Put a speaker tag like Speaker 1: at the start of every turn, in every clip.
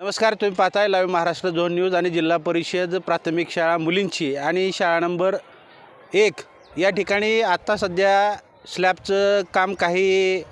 Speaker 1: नमस्कार तुम्ही पाहताय लाईव्ह महाराष्ट्र झोन न्यूज आणि जिल्हा परिषद प्राथमिक शाळा मुलींची. आणि शाळा नंबर एक या ठिकाणी आत्ता सध्या स्लॅबचं काम काही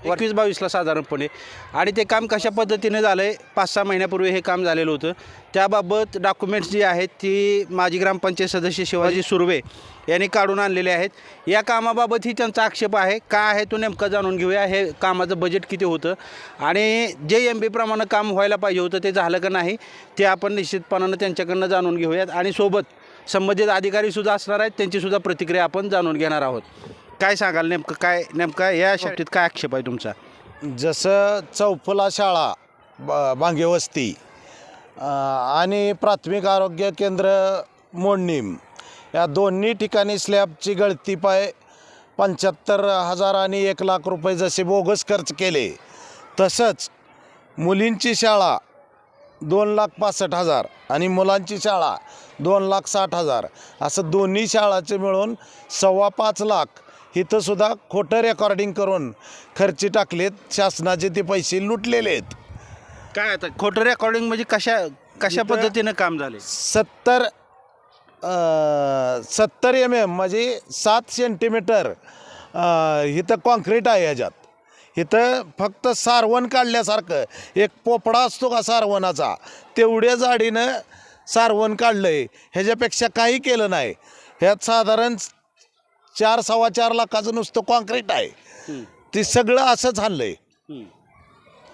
Speaker 1: एकवीस बावीसला साधारणपणे. आणि ते काम कशा पद्धतीने झालं आहे पाच सहा महिन्यापूर्वी हे काम झालेलं होतं. त्याबाबत डॉक्युमेंट्स जी आहेत ती माजी ग्रामपंचायत सदस्य शिवाजी सुर्वे यांनी काढून आणलेले आहेत. या कामाबाबतही त्यांचा आक्षेप आहे. का आहे तो नेमका जाणून घेऊया. हे कामाचं बजेट किती होतं? आणि जे एम बीप्रमाणे काम व्हायला पाहिजे होतं ते झालं का नाही ते आपण निश्चितपणानं त्यांच्याकडनं जाणून घेऊयात. आणि सोबत संबंधित अधिकारीसुद्धा असणार आहेत. त्यांचीसुद्धा प्रतिक्रिया आपण जाणून घेणार आहोत. काय सांगाल नेमकं काय नेमका या बाबतीत काय आक्षेप आहे तुमचा?
Speaker 2: जसं चौफला शाळा ब भांगे वस्ती अ, आणि प्राथमिक आरोग्य केंद्र मोडणीम या दोन्ही ठिकाणी स्लॅबची गळती पाय पंच्याहत्तर हजार आणि एक लाख रुपये जसे बोगस खर्च केले तसंच मुलींची शाळा दोन लाख पासष्ट हजार आणि मुलांची शाळा दोन लाख साठ हजार असं दोन्ही शाळाचे मिळून सव्वा पाच लाख इथं सुद्धा खोटं रेकॉर्डिंग करून खर्ची टाकलेत शासनाचे ते पैसे लुटलेले आहेत
Speaker 1: काय आता खोटं रेकॉर्डिंग म्हणजे कशा कशा
Speaker 2: इथं-
Speaker 1: पद्धतीनं काम झाले?
Speaker 2: सत्तर सत्तर एम एम म्हणजे सात सेंटीमीटर अ, इथं कॉन्क्रीट आहे ह्याच्यात. इथं फक्त सारवण काढल्यासारखं एक पोपडा असतो का सारवणाचा तेवढ्या जाडीनं सारवण काढलं आहे ह्याच्यापेक्षा काही केलं नाही. ह्यात साधारण चार सव्वा चार लाखाचं नुसतं कॉन्क्रीट आहे. ते सगळं असंच आहे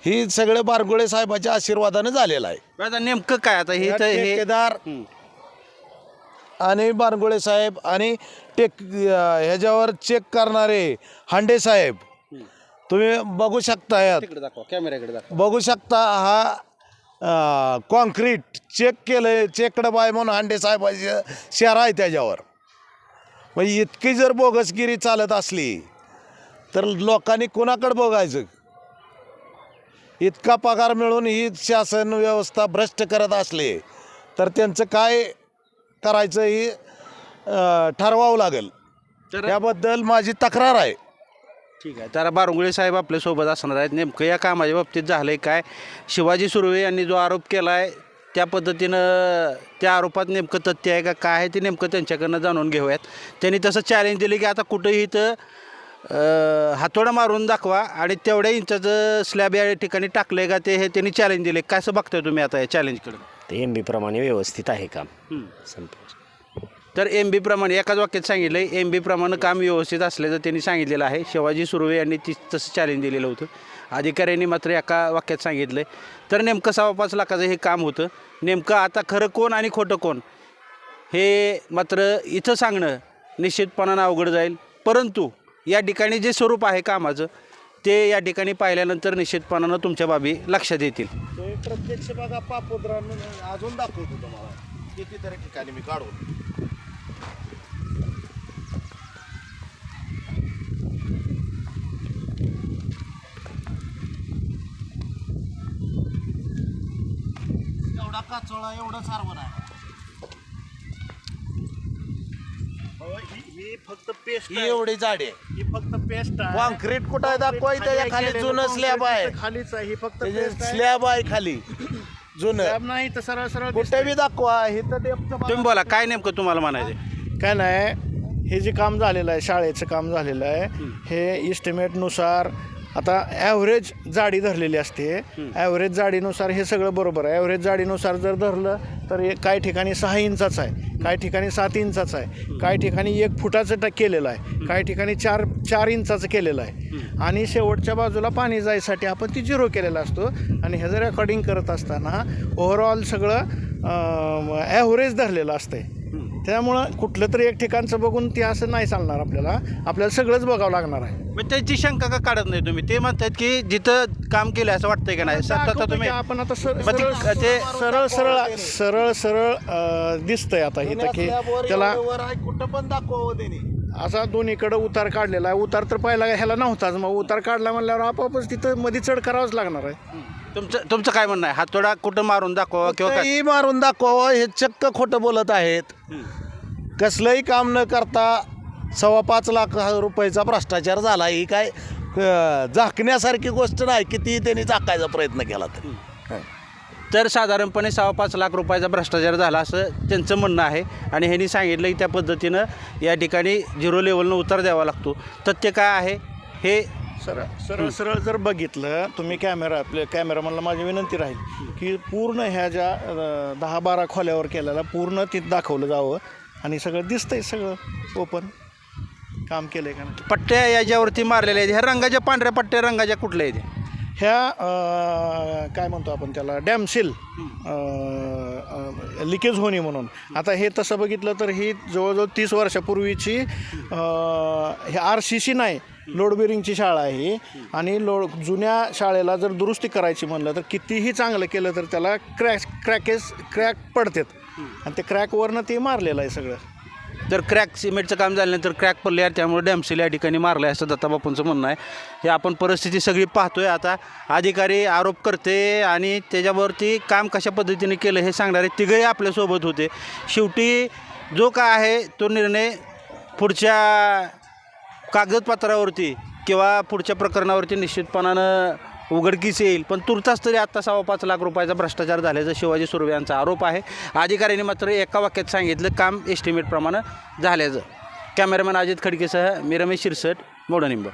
Speaker 2: ही सगळं बारगुळे साहेबाच्या आशीर्वादानं झालेलं आहे.
Speaker 1: आता नेमकं काय आता हे
Speaker 2: ठेकेदार. आणि बारगुळे साहेब आणि टेक ह्याच्यावर चेक करणारे हांडे साहेब. तुम्ही बघू शकता
Speaker 1: कॅमेऱ्याकडे दाखवा
Speaker 2: बघू शकता हा कॉन्क्रीट चेक केलं चेकड बाय म्हणून हांडे साहेबाचे शेर आहे त्याच्यावर. म्हणजे इतकी जर बोगसगिरी चालत असली तर लोकांनी कुणाकडे बघायचं इतका पगार मिळून ही शासन व्यवस्था भ्रष्ट करत असले तर त्यांचं काय करायचं ही ठरवावं लागेल.
Speaker 1: तर
Speaker 2: त्याबद्दल माझी तक्रार आहे.
Speaker 1: ठीक आहे. तर बारंगुळे साहेब आपल्यासोबत असणार आहेत. नेमकं या कामाच्या बाबतीत झालं आहे काय? शिवाजी सुर्वे यांनी जो आरोप केला आहे त्या पद्धतीनं त्या आरोपात नेमकं तथ्य आहे का काय आहे ते नेमकं त्यांच्याकडनं जाणून घेऊयात. त्यांनी तसं चॅलेंज दिलं की आता कुठंही इथं अं, हातोडा मारून दाखवा आणि तेवढ्या इंचाचं स्लॅब या ठिकाणी टाकलं आहे का ते हे त्यांनी चॅलेंज दिले. कसं बघताय तुम्ही आता या चॅलेंजकडं
Speaker 3: ते एम प्रमाणे व्यवस्थित आहे काम. संपलं.
Speaker 1: तर एम बीप्रमाणे एकाच वाक्यात सांगितलं आहे एम बीप्रमाणे काम व्यवस्थित असल्याचं त्यांनी सांगितलेलं आहे. शिवाजी सुर्वे यांनी ती तसं चॅलेंज दिलेलं होतं. अधिकाऱ्यांनी मात्र एका वाक्यात सांगितलं आहे तर नेमकं सव्वा पाच लाखाचं हे काम होतं. नेमकं आता खरं कोण आणि खोटं कोण? हे मात्र इथं सांगणं निश्चितपणानं अवघड जाईल. परंतु या ठिकाणी जे स्वरूप आहे कामाचं ते या ठिकाणी पाहिल्यानंतर निश्चितपणानं तुमच्या बाबी लक्षात येतील.
Speaker 2: प्रत्यक्ष बघा पापुद्रा अजून दाखवतो तुम्हाला. कितीतरी ठिकाणी मी काढू काचोळा एवढं सारवण आहे.
Speaker 4: ही फक्त पेस्ट
Speaker 2: ही एवढी जाडी आहे.
Speaker 4: ही फक्त पेस्ट आहे.
Speaker 2: कॉन्क्रीट कुठं आहे? दाखवा इथं या खाली जुनं स्लॅब आहे.
Speaker 4: खालीच आहे. ही फक्त पेस्ट आहे.
Speaker 2: स्लॅब आहे खाली जुनं.
Speaker 4: स्लॅब नाही तर सरळ सरळ
Speaker 2: कुठे बी दाखवा इथं डेपचं बघा.
Speaker 1: तुम्ही बोला काय नेमकं तुम्हाला म्हणायचं?
Speaker 4: काय नाही हे जे काम झालेलं आहे शाळेचं काम झालेलं आहे हे इस्टिमेटनुसार आता ॲव्हरेज जाडी धरलेली असते. ॲव्हरेज जाडीनुसार हे सगळं बरोबर आहे. ॲव्हरेज जाडीनुसार जर धरलं तर हे काही ठिकाणी सहा इंचाचं आहे. काही ठिकाणी सात इंचाचं आहे. काही ठिकाणी एक फुटाचं ट केलेलं आहे. काही ठिकाणी चार चार इंचाचं केलेलं आहे. आणि शेवटच्या बाजूला पाणी जायसाठी आपण ती झिरो केलेला असतो. आणि ह्याचं रेकॉर्डिंग करत असताना ओव्हरऑल सगळं ॲव्हरेज धरलेलं असतंय. त्यामुळं कुठलं तरी एक ठिकाणचं बघून ते असं नाही चालणार आपल्याला. आपल्याला सगळंच बघावं लागणार आहे.
Speaker 1: मग त्याची शंका का काढत नाही तुम्ही? ते म्हणतात की जिथं काम केलं असं वाटतंय का नाही? आता
Speaker 4: दाखवतो
Speaker 1: तुम्ही
Speaker 4: आपण आता सर-
Speaker 1: मग ते-
Speaker 4: सरळ
Speaker 1: ते
Speaker 4: सरळ सरळ सरळ सरळ अं, दिसतंय आता इथं की त्याला
Speaker 2: एवढं वर आहे, कुठं पण दाखवा त्यांनी.
Speaker 4: असा दोन्हीकडं उतार काढलेला आहे. उतार तर पहिला ह्याला नव्हताच मग उतार काढला म्हणल्यावर आपोआपच तिथं मध्ये चढ करावंच लागणार आहे.
Speaker 1: तुमचं तुमचं काय म्हणणं आहे? हातोडा कुठं मारून दाखवा किंवा काय?
Speaker 2: मारून दाखवावं हे चक्क खोटं बोलत आहेत. कसलंही काम न करता सव्वा पाच लाख रुपयाचा भ्रष्टाचार झाला ही काय अं, झाकण्यासारखी गोष्ट नाही. किती त्यांनी झाकायचा प्रयत्न केला तरी.
Speaker 1: तर साधारणपणे सव्वा पाच लाख रुपयाचा भ्रष्टाचार झाला असं त्यांचं म्हणणं आहे. आणि ह्यांनी सांगितलं की त्या पद्धतीनं या ठिकाणी झिरो लेवलनं उतार द्यावा लागतो. तथ्य काय आहे? हे
Speaker 4: सरळ सरळ सरळ जर बघितलं तुम्ही कॅमेरा आपल्या कॅमेरामॅनला माझी विनंती राहील की पूर्ण ह्या ज्या दहा बारा खोल्यावर केलेला पूर्ण तिथं दाखवलं जावं आणि सगळं दिसतंय सगळं ओपन काम केलंय का नाही?
Speaker 1: पट्ट्या याच्यावरती मारलेल्या आहेत. ह्या रंगाच्या पांढऱ्या पट्ट्या रंगाच्या कुठल्या आहेत?
Speaker 4: ह्या काय म्हणतो आपण त्याला डॅमसील लिकेज होणे म्हणून. आता हे तसं बघितलं तर ही जवळजवळ तीस वर्षापूर्वीची हे आर सी सी नाही लोड बेरिंगची शाळा आहे आणि लोड जुन्या शाळेला जर दुरुस्ती करायची म्हणलं तर कितीही चांगलं केलं तर त्याला क्रॅक क्रॅकेस क्रॅक पडतात. आणि ते क्रॅकवरनं ते मारलेलं आहे सगळं.
Speaker 1: जर क्रॅक सिमेंटचं काम झाल्यानंतर क्रॅक पडले त्यामुळे डॅमसेल या ठिकाणी मारलं आहे असं दत्ताबापूंचं म्हणणं आहे. हे आपण परिस्थिती सगळी पाहतोय. आता अधिकारी आरोप करते आणि त्याच्यावरती काम कशा पद्धतीने केलं हे सांगणारे तिघही आपल्यासोबत होते. शेवटी जो काय आहे तो निर्णय पुढच्या कागदपत्रावरती किंवा पुढच्या प्रकरणावरती निश्चितपणानं उघडकीस येईल. पण तुर्तास तरी आत्ता सव्वा पाच लाख रुपयाचा भ्रष्टाचार झाल्याचा शिवाजी सुर्वे यांचा आरोप आहे. अधिकाऱ्यांनी मात्र एका वाक्यात सांगितलं काम एस्टिमेटप्रमाणे झाल्याचं. कॅमेरामॅन अजित खडकेसह मी रमेश शिरसट मोडनिंब